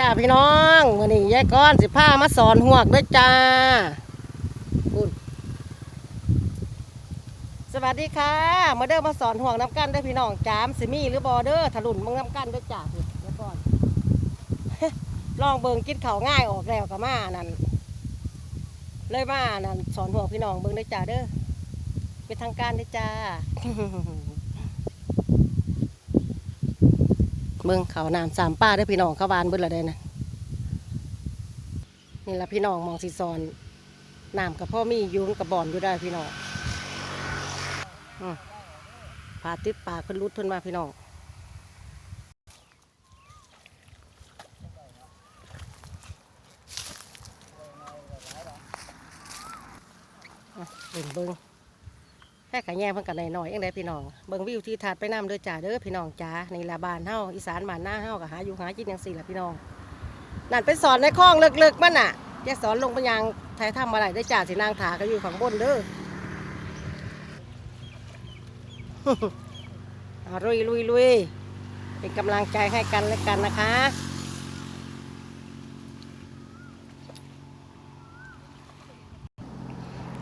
จ้าพี่น้องวันนี้ยายก้อนสิพามาสอนหวกด้วยจ้าคุณสวัสดีค่ะมาเด้อมาสอนหวกน้ำกันเด้พี่น้องจามสิมีหรือบอเด้อถลุนมึงน้ำกันด้วยจ้าพี่ยายก้อนลองเบิงกินเข่าง่ายออกแล้วกับมานั่นเลยมานั่นสอนหวกพี่น้องเบิงด้วยจ้าเด้อเป็นทางการด้วยจ้า เมืองเขาน้ำสามป้าได้พี่น้องเขาบานเบิดละได้นะนี่ละพี่น้องมองสีซอนน้ำกับพ่อมียุงกับบอนอยู่ได้พี่น้องอืมพาติดปากขึ้นรุดเพิ่นมาพี่น้องอะเบิ่งเบิ่ง แค่ขะแย่เพิ่นกันหน่อยๆยังไงพี่น้องเบิ่งวิวที่ทัดไปน้ำเด้อจ่าเด้อพี่น้องจ้าในลาบานเฮาอีสานบ้านหน้าเฮาก็หาอยู่หากินจังซี่ละพี่น้องนั่นไปสอนในคลองลึกๆมันน่ะจะสอนลงไปยังไทยทำอะไรได้จ่าสินางถาก็อยู่ข้างบนเด้อลุยลุยลุยเป็นกำลังใจให้กันและกันนะคะ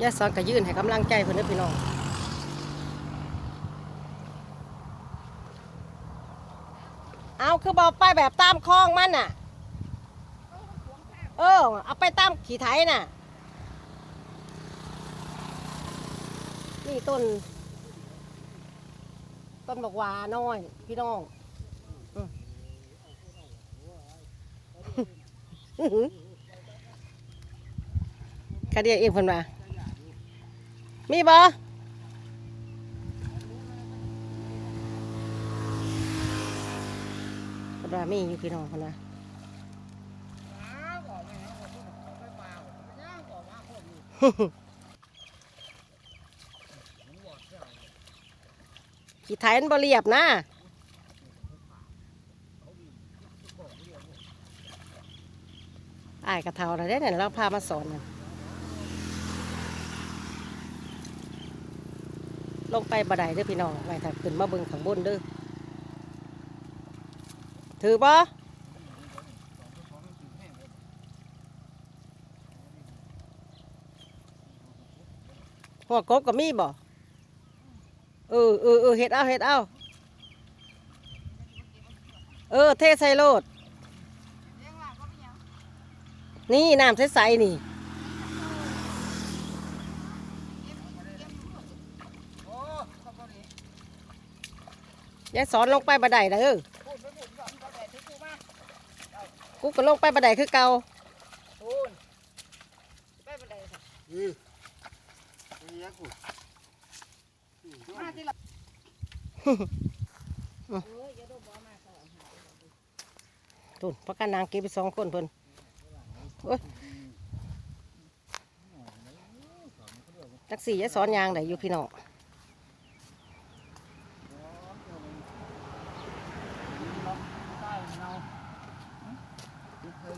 ยาสอนก็ยื่นให้กำลังใจเพื่อนพี่น้อง เอา คือบอกไปแบบตามคลองมันน่ะ เออ เอาไปตามขี่ไถน่ะ นี่ต้น ต้นบอกหวาน้อย พี่น้องคาดีเองคนมามีบ่ คนว่ามีอยู่พี่น้องคนว่าขี่ไทยนบเรียบนะอ้ายกระเทาอะไรได้เนี่ยเราพามาสอนน่ะลงไปบัไดเด้อพี่น้องไว้ถ้าขึ้นมาเบิ่งข้างบนเด้อ ถือบ่หัวกบก็มีบ่เออเออเออเฮ็ดเอาเฮ็ดเอาเออ เทใส่โลด นี่น้ำใสๆนี่ยายสอนลงไปบันไดนะเออ กูก็ลงไปบันไดคือเก่าอืมนี่ยักษ์กูตุนพักกันนางเก็บไปสองคนเพิ่นโอ้ยจักสี่ยายสอนยางไหนอยู่พี่น้อง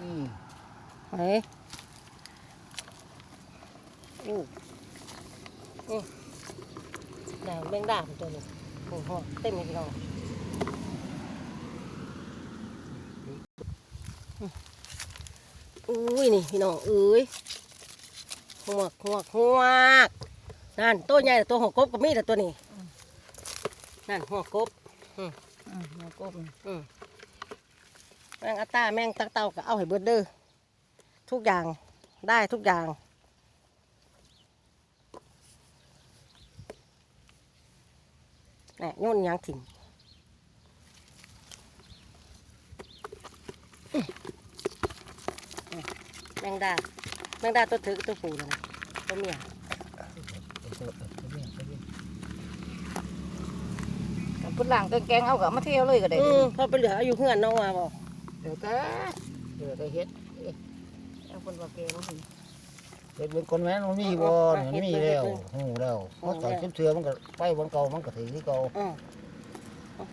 นี่ เฮ้ยอู้อู้ด่างแมงดาบตัวนี้โอ้โห เต็มเลยพี่น้องอุ้ยนี่พี่น้องเอ้ยหัวกหัวกหัวกนั่นตัวใหญ่แต่ตัวหัวกบก็มีแต่ตัวนี้นั่นหัวกบอืมหัวกบอืมแมงอัตตาแมงตักเต่าก็เอาให้เบิดเด้อทุกอย่างได้ทุกอย่าง แหน่โย่นหยังถิ่มอื้ออื้อแมงดา แมงดาตัวถือกับตัวผูเลยนะตัวเมียกับพุ่นหลังแกงๆเอากับมาเที่ยวเลยก็ได้อืมเขาไปเหลือเอาอยู่เพื่อนน้องมาบอกเดี๋ยวแต่เดี๋ยวได้เฮ็ดเอ๊ะเอาคนว่าแกบ่มีเห็ ดเป็นคนแม่นมันมีบ่เนี่ยมีแล้วหูแล้วมันใส่เชือมันก็ไปบนเก่ามันก็ถือที่เก่าอืม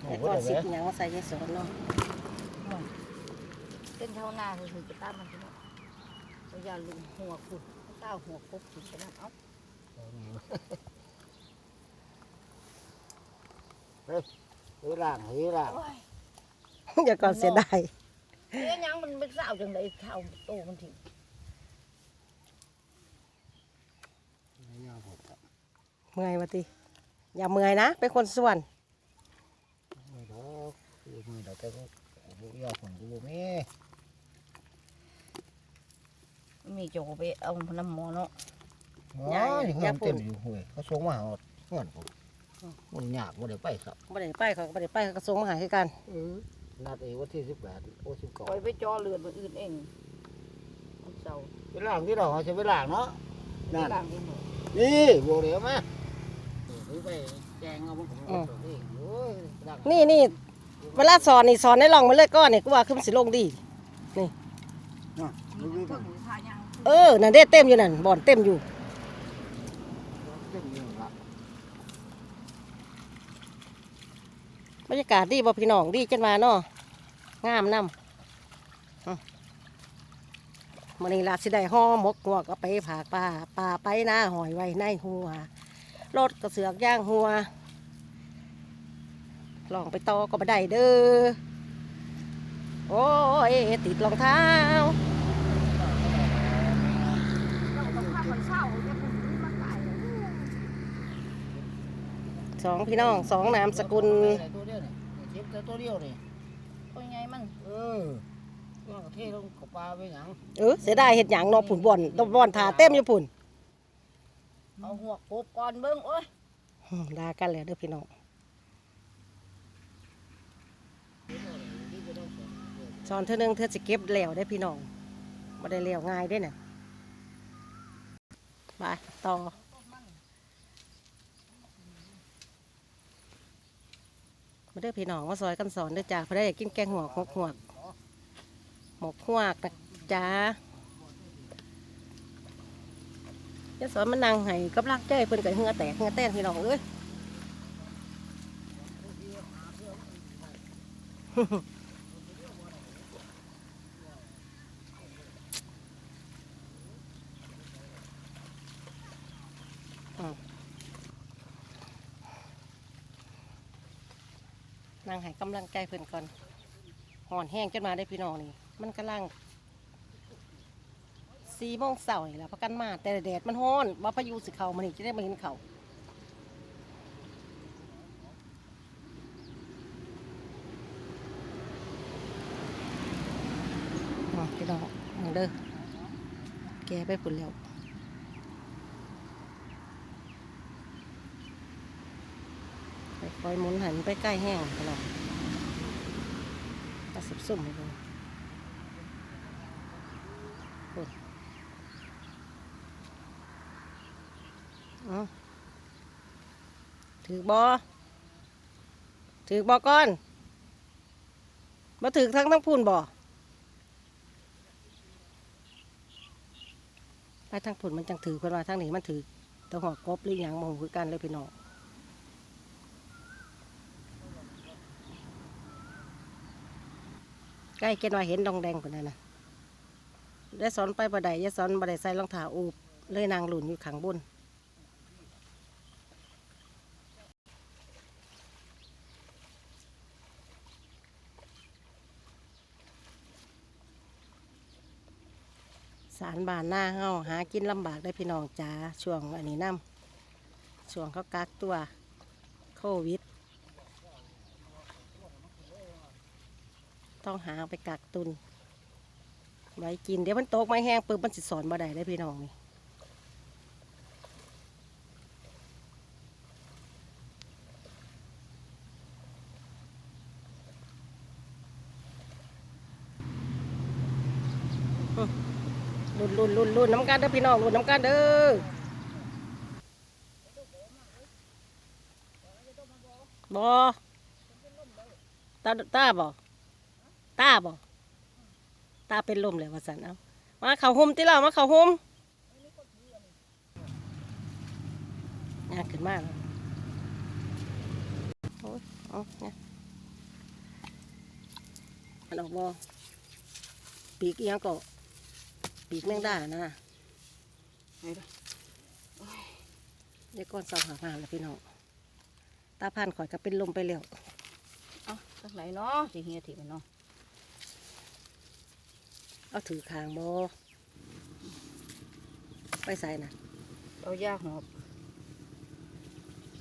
แต่ก่อนสิบหยังมาใส่ยายสอนเนาะเต้นเท่าหน้าคือจะตามมันพี่น้องเอาอย่าลืมหัวกุดเต้าหัวกบกินกันนะเอาเฮ้ยล่างเฮ้ยล่างอย่าก่อนเสียดายเอ๊ะยังมันเป็นสาวจังไดเท่าโตมันถึง ไม่ยากหมดครับ เมื่อยวะติอย่าเมื่อยนะเป็นคนส่วนไม่ดอกคือมือดอกแต่ก็บุยาผลกูบ่มีมีโจไปเอาน้ำหมอเนาะอ๋อนี่เขาเต็มอยู่ห่วยเขาส่งมาหาเงินผมมันยากบ่ได้ไปครับบ่ได้ไปเขาก็บ่ได้ไปเขาก็ส่งมาใหาคือกันเออนัดเองวันที่สิบแปดโอ้สิบเก้าคอยไปจอเลือดมันอื่นเองมันเศร้าไปล้างที่เราเขาจะไปล้างเนาะนั่นล่างเองเนาะนี่บัวเหลียวมา เออไปแกงเอามันของมันเองโอ้ยล้างนี่นี่เวลาสอนนี่สอนให้ลองมาเลยก้อนนี่กูว่าคือมันสิลงดี น่ะมันวิ่งมือพายังเออนั่นเด้เต็มอยู่นั่นบ่อนเต็มอยู่ เต็มอยู่ละบรรยากาศดีบ่พี่น้องดีจังว่าเนาะงามนำมื้อนี้ล่ะสิได้ห่อหมกหัวก็ไปผากป่าป่าไปหน้าหอยไว้ในหัว รถกระเสือกย่างหัว ลองไปต่อก็บ่ได้เด้อ โอ้ย ติดรองเท้าเราต้องพามันเศร้าจะเป็นมันตายเลยสองพี่น้องสองนามสกุลตัวเดียวนี่เก็บแต่ตัวเดียวนี่เป็นไงมัน เออว่าเทลงกับปลาไปหยัง เออเสียดายเห็ดหยางเนอผุนบ่อนดอกบ่อนถาเต็มอยู่ผุน เอาหัวกบก่อนเบิ้งโอ้ยอืมด่ากันแล้วเด้อพี่น้องสอนเธอหนึงเธอจะเก็บแล้วได้อพี่น้องบ่ได้แล้วง่ายได้อน่ะไปต่อ มาเด้อพี่น้องมาซอยกันสอนเด้อจ้าเพอได้อยากกินแกงหัวกหมกหัวกหมกหัวกนะจ้า จะสอนมันนั่งให้กับลักใจเพิ่นก็เหงือแตกเหงือแตนพี่น้องเอ้ยนั่งให้กำลังใจเพิ่นก่อนห่อนแห้งจนมาได้พี่น้องนี่ มันกำลัง สี่โมงเสาร์นี่แหละพักกันมา แต่แดดมันร้อนว่าพายุสิเขามันนี่จะได้มาเห็นเขาออพี่น้องมาเด้อแกไปผุนแล้วคอยหมุนหันไปใกล้แห้งพี่น้องกระสิบสุ่มเอา ถือบอถือบอก้อนมาถือทั้งทั้งพูนบอไปทางพูนมันจังถือคนว่าทางนี้มันถือตัวหัวกบหรือหยังมองคือกันเลยพี่น้องใกล้เกณฑ์ว่าเห็นดองแดงคนนั้นนะได้สอนไปบ่ได้ยายสอนบ่ได้ใส่รองเท้าอูบเลยนางหลุนอยู่ขังบน สารบานหน้าเฮาหากินลำบากได้พี่น้องจ๋าช่วงอันนี้น้ำช่วงเขากักตัวโควิด ต้องหาไปกักตุนไว้กินเดี๋ยวมันโตกไม่แห้งปึ๊บมันสิสอนบ่ได้ได้พี่น้องนี่ รุ่นน้ำกันเด้อพี่น้องรุ่นน้ำกันเด้อบ่ตาตาบ่ตาบ่ตาเป็นลมเลยว่าสันเอามาเข่าหุ่มติเรามาเข่าหุ่มงานขึ้นมากโอ้ยเอาเนี่ยมันออกบ่ปีกอียังก็ ปีกแมงดานะยายก้อนเสาหาผ่านแล้วพี่น้อง ตาผ่านข่อยก็เป็นลมไปแล้ว เอาสักไหนเนาะสิเฮียถิ่มันเนาะ เอาถือคางบอไปใส่น่ะเอายาหอบ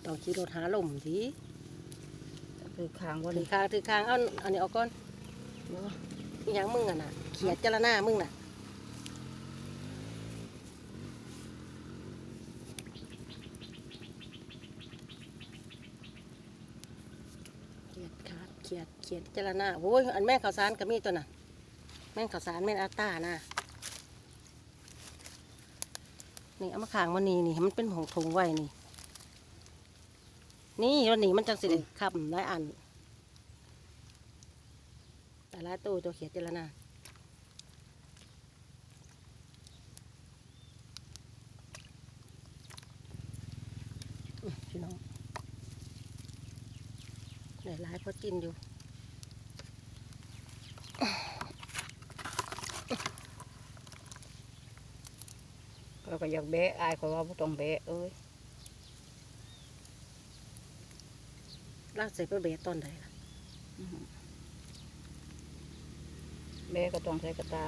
ต้องขี่รถหาลมทีคือคางว่าถืนี่อคางถือคางเอาอันนี้เอาก่อนอีหยังมึงอะน่ะ เขียดจระหน้ามึงน่ะเขียดขาด เขียดเขียดจระหน้าโอ้ยอันแม่งข้าวสารก็มีตัวน่ะ แม่งข้าวสารแม่งอาต้าน่ะนี่เอามาขางมันนี่นี่ให้มันเป็นผงถุงไว้นี่ นี่วันนี้มันจังสิได้ขับหลายอันแต่ละตู้ตัวเขียดเจรนาอื้อพี่น้อง เหนื่อยหลายเพราะกินอยู่เราก็อยากแบะอายเขาว่าบ่ต้องแบะเอ้ยลากใส่ไปเบสตอนใดล่ะแบะก็ต้องใช้กระตา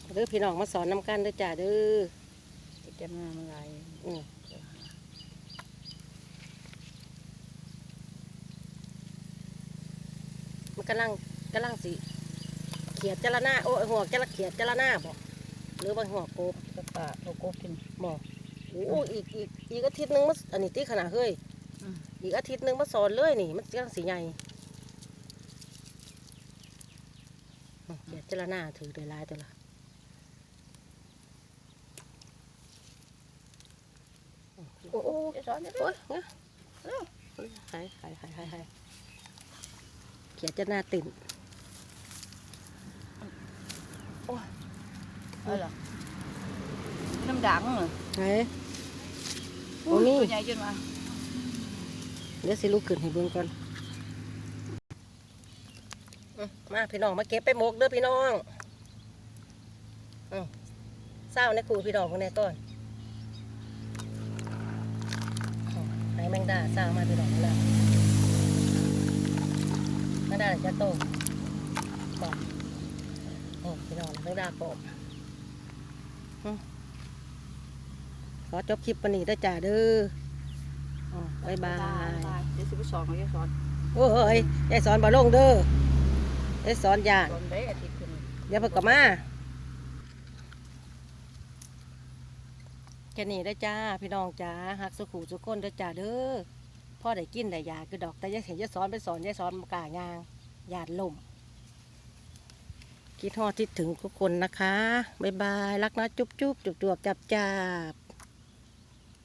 เอาเด้อพี่น้องมาสอนน้ำกันเด้อจ้าเด้อไปจะมาเมื่อไหรอืม มันกำลังกำลังสิเขียดจระนาโอ้ยหัวจระเขียดจระนาบอกหรือว่าหัวโกบกระตาโลโก้กินบอกโอ้อีกอีกอีกอาทิตย์หนึงมาอันนี้ตีขนาดเฮ้ยอืมอีกอาทิตย์หนึงมาสอนเลยนี่ มันกำลังสีใหญ่อืมเขียดจระนาถือได้หลายตัวละโอ้โอ้จะสอนเนี่ยโอ้ยเนี่ยหายหายหายหาย หายเขียดจระนาติ่นเออเหรอน้ำดังเหรอไหน โอ้นี่ ตัวใหญ่จนมาเดี๋ยวสิลูกขึ้นให้เบิ่งก่อนอื้อมาพี่น้องมาเก็บไปหมกเด้อพี่น้องอื้อเศร้าในครูพี่น้องคนในต้นอื้อไหนแมงดาเศร้ามาพี่น้องนะ แมงดาจะโตบอกนี่พี่น้องแมงดากบอื้อขอจบคลิปวันนี้ได้อจ้าเด้ออ๋อบ๊ายบายเดี๋ยวสิไปสอนเขาจะสอนโอ้ยยายสอนบ่ลงเด้อยายสอนยานสอนได้อาทิตย์ขึ้นเดี๋ยวเพิ่นก็มาแค่นี้ได้อจ้า พี่น้องจ้าหักสุขุสุกคนเด้อจ้าเด้อ พ่อได้กินได้ยาคือดอกแต่ยายเห็นยายสอนไปสอนยายสอนกายางยาดลมคิดทอดทิดถึงทุกคนนะคะ บ๊ายบาย รักนะ จุ๊บจุ๊บจุ๊บจุ๊บจับจับ